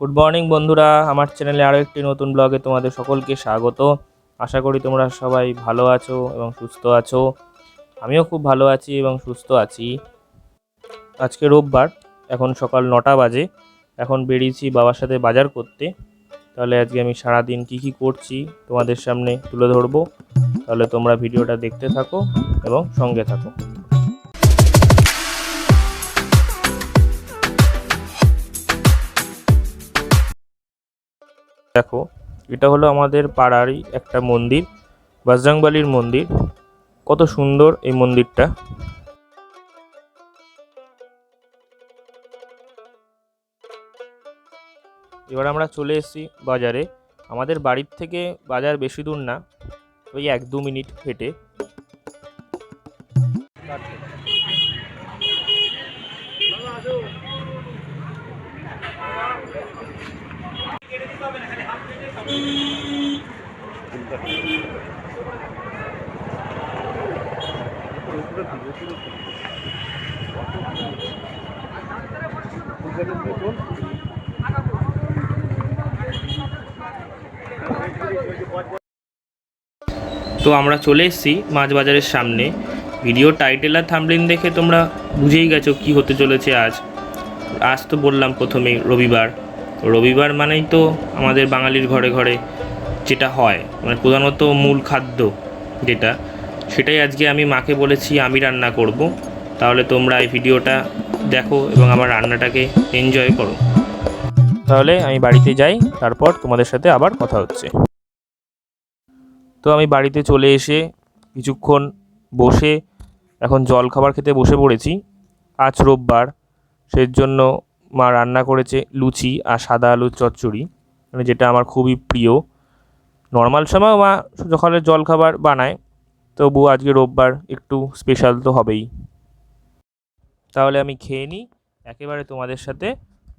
Good morning বন্ধুরা। আমার চ্যানেলে আরও একটি নতুন ব্লগে তোমাদের সকলকে স্বাগত। আশা করি তোমরা সবাই ভালো আছো এবং সুস্থ আছো। আমিও খুব ভালো আছি এবং সুস্থ আছি। আজকে রোববার, এখন সকাল নটা বাজে। এখন বেরিয়েছি বাবার সাথে বাজার করতে। তাহলে আজকে আমি সারাদিন কী কী করছি তোমাদের সামনে তুলে ধরবো। তাহলে তোমরা ভিডিওটা দেখতে থাকো এবং সঙ্গে থাকো। দেখো, এটা হলো আমাদের পাড়ারই একটা মন্দির বজরংবলির মন্দির। কত সুন্দর এই মন্দিরটা। এবার আমরা চলে এসেছি বাজারে। আমাদের বাড়ির থেকে বাজার বেশি দূর না, ওই এক দু মিনিট হেঁটে। তো আমরা চলে এসেছি মাছ বাজারের সামনে। ভিডিও টাইটেল আর থামলিন দেখে তোমরা বুঝেই গেছো কি হতে চলেছে আজ। আজ তো বললাম প্রথমেই রবিবার। রবিবার মানেই তো আমাদের বাঙালির ঘরে ঘরে যেটা হয় মানে প্রধানত মূল খাদ্য যেটা, সেটাই আজকে আমি মাকে বলেছি আমি রান্না করব। তাহলে তোমরা এই ভিডিওটা দেখো এবং আমার রান্নাটাকে এনজয় করো। তাহলে আমি বাড়িতে যাই, তারপর তোমাদের সাথে আবার কথা হচ্ছে। তো আমি বাড়িতে চলে এসে কিছুক্ষণ বসে এখন জল খাবার খেতে বসে পড়েছি। আজ রোববার সেই জন্য মা রান্না করেছে লুচি আর সাদা আলুর চচ্চড়ি। মানে যেটা আমার খুবই প্রিয়। নর্মাল সময় মা সকালের জল খাবার বানায় তবু আজকে রোববার একটু স্পেশাল তো হবেই। তাহলে আমি খেয়ে নিই, একেবারে তোমাদের সাথে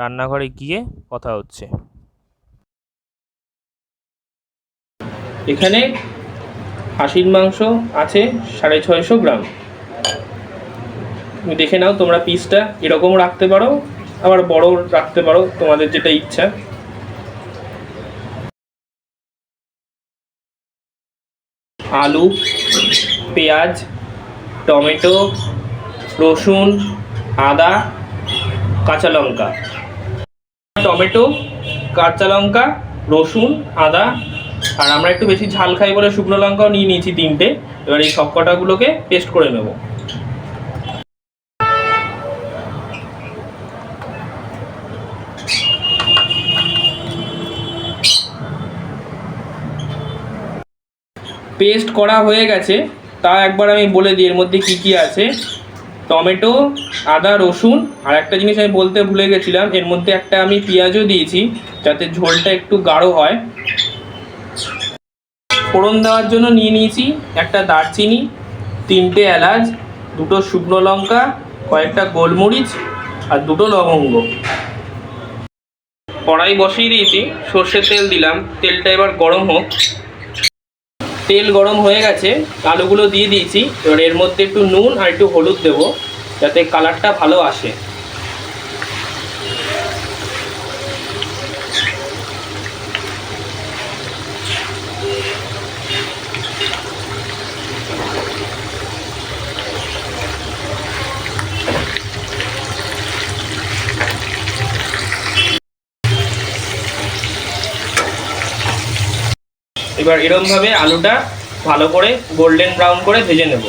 রান্নাঘরে গিয়ে কথা হচ্ছে। এখানে হাসির মাংস আছে সাড়ে ছয়শো গ্রাম। তুমি দেখে নাও তোমরা পিসটা এরকম রাখতে পারো, আবার বড় রাখতে পারো, তোমাদের যেটা ইচ্ছা। আলু, পেঁয়াজ, টমেটো, রসুন, আদা, কাঁচা লঙ্কা। টমেটো, কাঁচা লঙ্কা, রসুন, আদা আর আমরা একটু বেশি ঝাল খাই বলে শুকনো লঙ্কাও নিয়ে নিয়েছি তিনটে। এবার এই সব কটাগুলোকে পেস্ট করে নেব। পেস্ট করা হয়ে গেছে। তা একবার আমি বলে দিই, এর মধ্যে কি কি আছে? টমেটো, আদা, রসুন, আর একটা জিনিস আমি বলতে ভুলে গেছিলাম, এর মধ্যে একটা আমি পেঁয়াজও দিয়েছি, যাতে ঝোলটা একটু গাঢ় হয়। ফোড়ন দেওয়ার জন্য নিয়ে নিয়েছি। একটা দারচিনি, তিনটে এলাচ, দুটো শুকনো লঙ্কা, কয়েকটা গোলমরিচ আর দুটো লবঙ্গ। কড়াই বসিয়ে দিয়েছি, সর্ষের তেল দিলাম, তেলটা এবার গরম হোক। তেল গরম হয়ে গেছে, আলুগুলো দিয়ে দিয়েছি, এবার এর মধ্যে একটু নুন আর একটু হলুদ দেবো, যাতে কালারটা ভালো আসে। এবার এরমভাবে আলুটা ভালো করে গোল্ডেন ব্রাউন করে ভেজে নেব।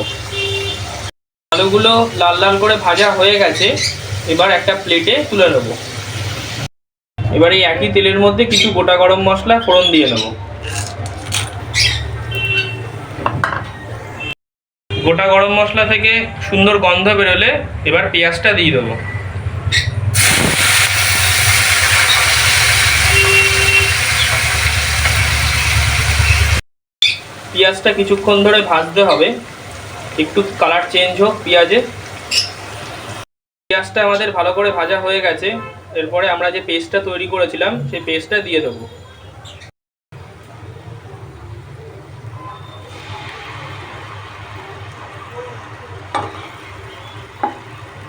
আলুগুলো লাল লাল করে ভাজা হয়ে গেছে, এবার একটা প্লেটে তুলে নেব। এবার এই একই তেলের মধ্যে কিছু গোটা গরম মশলা ফোড়ন দিয়ে নেব। গোটা গরম মশলা থেকে সুন্দর গন্ধ বেরোলে এবার পেঁয়াজটা দিয়ে দেবো। পেঁয়াজটা কিছুক্ষণ ধরে ভাজতে হবে। একটু কালার চেঞ্জ হোক পেঁয়াজের। পেঁয়াজটা আমাদের ভালো করে ভাজা হয়ে গেছে। এরপরে আমরা যে পেস্টটা তৈরি করেছিলাম, সেই পেস্টটা দিয়ে দেবো।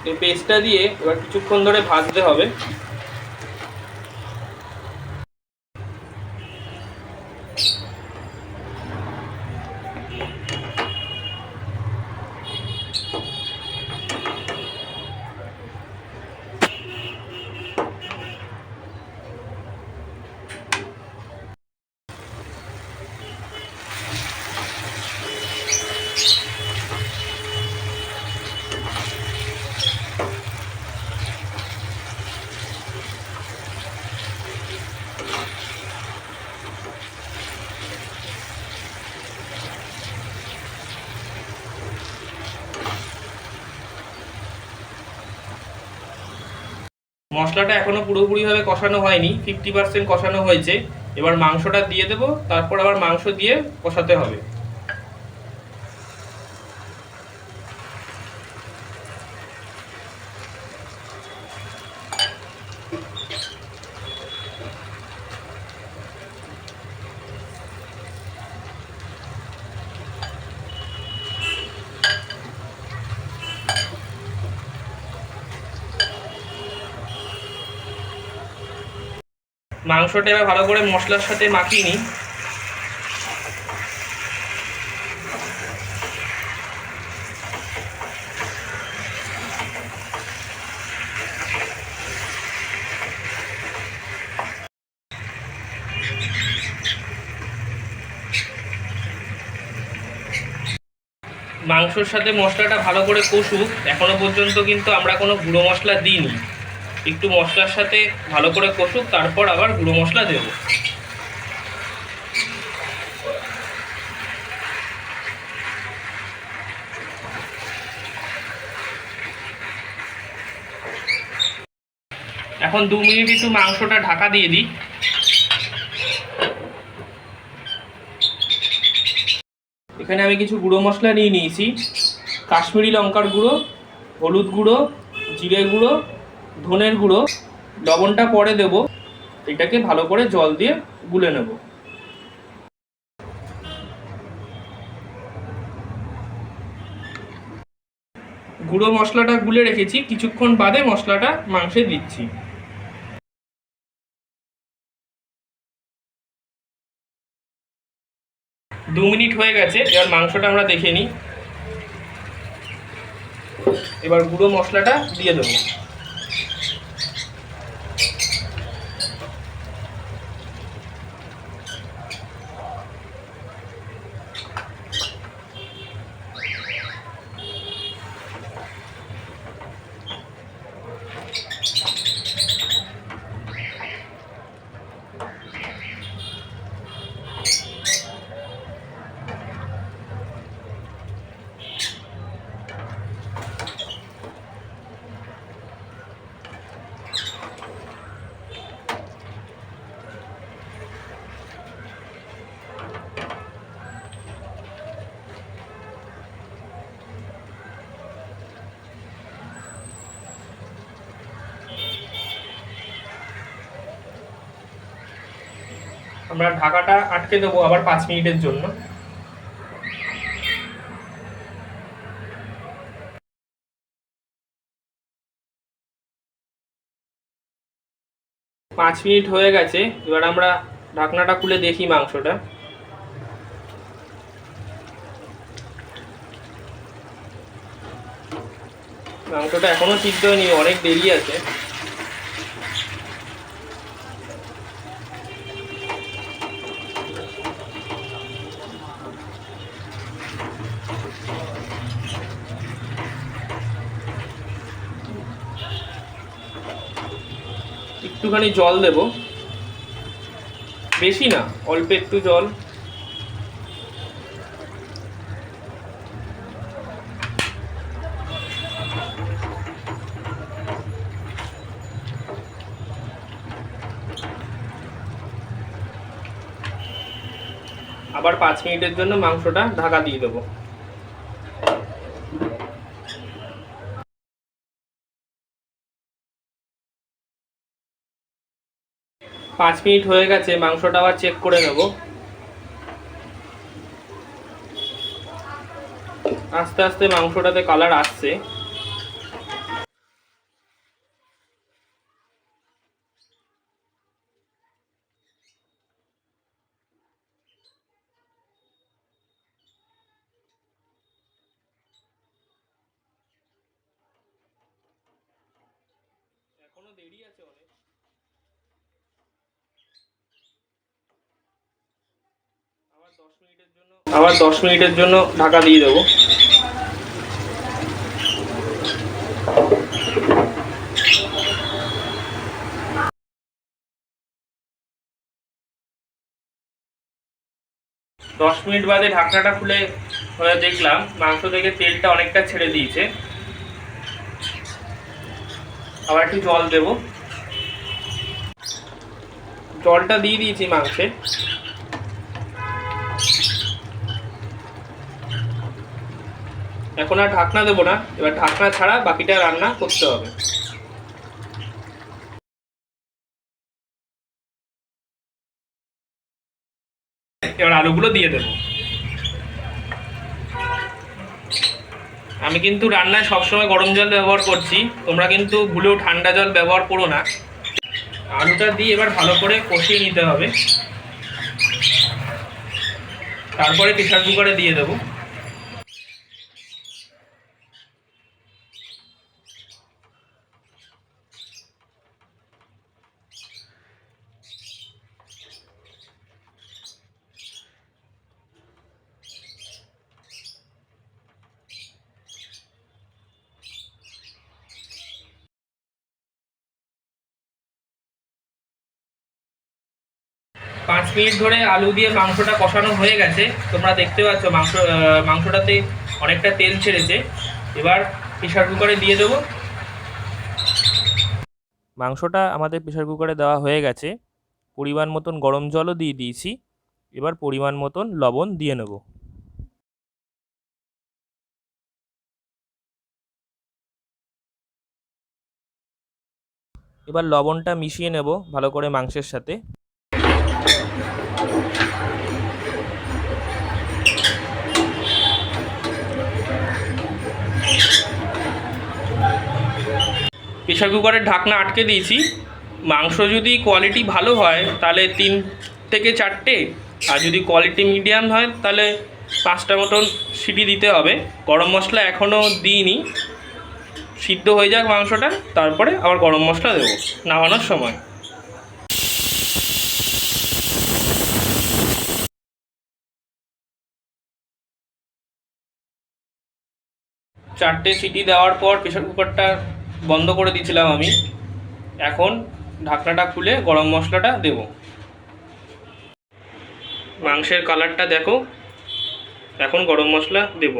এই পেস্টটা দিয়ে এবার কিছুক্ষণ ধরে ভাজতে হবে। মশলাটা এখনও পুরোপুরিভাবে কষানো হয়নি ফিফটি পার্সেন্ট কষানো হয়েছে। এবার মাংসটা দিয়ে দেবো, তারপর আবার মাংস দিয়ে কষাতে হবে। মাংসটা এবার ভালো করে মশলার সাথে মাখিয়ে নিই। মাংসর সাথে মশলাটা ভালো করে কষুক। এখনও পর্যন্ত কিন্তু আমরা কোনো গুঁড়ো মশলা দিইনি। একটু মশলার সাথে ভালো করে কষুক, তারপর আবার গুঁড়ো মশলা দেব। এখন দু মিনিট একটু মাংসটা ঢাকা দিয়ে দিই। এখানে আমি কিছু গুঁড়ো মশলা নিয়ে নিয়েছি। কাশ্মীরি লঙ্কার গুঁড়ো, হলুদ গুঁড়ো, জিরে গুঁড়ো ধনের গুঁড়ো, লবণটা পরে দেব। এটাকে ভালো করে জল দিয়ে গুলে নেব। গুঁড়ো মশলাটা গুলে রেখেছি। কিছুক্ষণ বাদে মশলাটা মাংসে দিচ্ছি। দু মিনিট হয়ে গেছে, এবার মাংসটা আমরা দেখে নিই। এবার গুঁড়ো মশলাটা দিয়ে দেবো। আমরা ঢাকাটা আটকে দেবো আবার পাঁচ মিনিটের জন্য। পাঁচ মিনিট হয়ে গেছে, এবার আমরা ঢাকনাটা খুলে দেখি মাংসটা। মাংসটা এখনও সিদ্ধ হয়নি, অনেক দেরি আছে। একটুখানি জল দেব। বেশি না, অল্প একটু জল। আবার পাঁচ মিনিটের জন্য মাংসটা ঢাকা দিয়ে দেবো। পাঁচ মিনিট হয়ে গেছে, মাংসটা আবার চেক করে নেব। আস্তে আস্তে মাংসটাতে কালার আসছে। এখনও দেরি আছে অনেক। আবার দশ মিনিটের জন্য ঢাকা দিয়ে দেবো। দশ মিনিট বাদে ঢাকনাটা খুলে দেখলাম মাংস থেকে তেলটা অনেকটা ছেড়ে দিয়েছে। আবার একটু জল দেবো। জলটা দিয়ে দিয়েছি মাংসে। এখন আর ঢাকনা দেবো না। এবার ঢাকনা ছাড়া বাকিটা রান্না করতে হবে। এবার আলুগুলো দিয়ে দেবো। আমি কিন্তু রান্নায় সবসময় গরম জল ব্যবহার করছি। তোমরা কিন্তু ভুলেও ঠান্ডা জল ব্যবহার করো না। আলুটা দিয়ে এবার ভালো করে কষিয়ে নিতে হবে। তারপরে প্রেশার কুকারে দিয়ে দেবো পাঁচ মিনিট ধরে আলু দিয়ে মাংসটা কষানো হয়ে গেছে। তোমরা দেখতে পাচ্ছ মাংস মাংসটাতে অনেকটা তেল ছেড়েছে। এবার প্রেশার কুকারে দিয়ে দেবো। মাংসটা আমাদের প্রেশার কুকারে দেওয়া হয়ে গেছে। পরিমাণ মতন গরম জলও দিয়ে দিয়েছি। এবার পরিমাণ মতন লবণ দিয়ে নেব। এবার লবণটা মিশিয়ে নেব ভালো করে মাংসের সাথে। প্রেশার কুকারের ঢাকনা আটকে দিয়েছি। মাংস যদি কোয়ালিটি ভালো হয়, তাহলে তিন থেকে চারটে। আর যদি কোয়ালিটি মিডিয়াম হয়, তাহলে পাঁচটা মতন সিটি দিতে হবে। গরম মশলা এখনও দিইনি। সিদ্ধ হয়ে যাক মাংসটা, তারপরে আবার গরম মশলা দেবো নামানোর সময়। চারটে সিটি দেওয়ার পর প্রেশার কুকারটা বন্ধ করে দিয়েছিলাম আমি। এখন ঢাকনাটা খুলে গরম মশলাটা দেব। মাংসের কালারটা দেখো। এখন গরম মশলা দেব।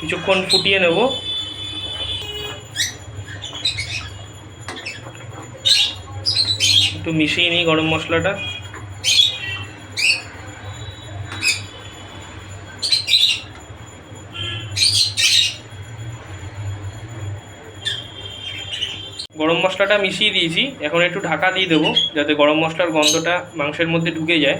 কিছুক্ষণ ফুটিয়ে নেব। একটু মিশিয়ে নিই গরম মশলাটা। গরম মশলাটা মিশিয়ে দিয়েছি। এখন একটু ঢাকা দিয়ে দেবো, যাতে গরম মশলার গন্ধটা মাংসের মধ্যে ঢুকে যায়।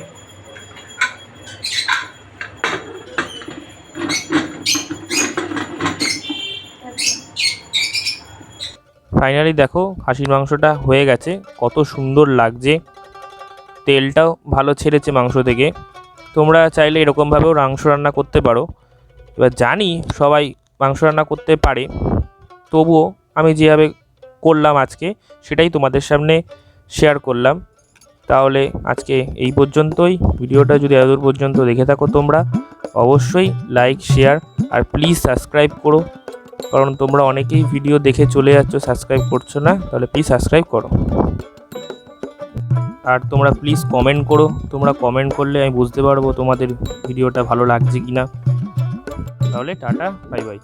ফাইনালি দেখো খাসির মাংসটা হয়ে গেছে। কত সুন্দর লাগছে। তেলটাও ভালো ছেড়েছে মাংস থেকে। তোমরা চাইলে এরকমভাবেও মাংস রান্না করতে পারো। এবার জানি সবাই মাংস রান্না করতে পারে। তবুও আমি যেভাবে করলাম আজকে, সেটাই তোমাদের সামনে শেয়ার করলাম। তাহলে আজকে এই পর্যন্তই। ভিডিওটা যদি এতদূর পর্যন্ত দেখে থাকো তোমরা, অবশ্যই লাইক শেয়ার আর প্লিজ সাবস্ক্রাইব করো। কারণ তোমরা অনেকেই ভিডিও দেখে চলে যাচ্ছ সাবস্ক্রাইব করছ না, তাহলে প্লিজ সাবস্ক্রাইব করো। আর তোমরা প্লিজ কমেন্ট করো, তোমরা কমেন্ট করলে আমি বুঝতে পারব তোমাদের ভিডিওটা ভালো লাগছে কি না তাহলে টাটা বাই বাই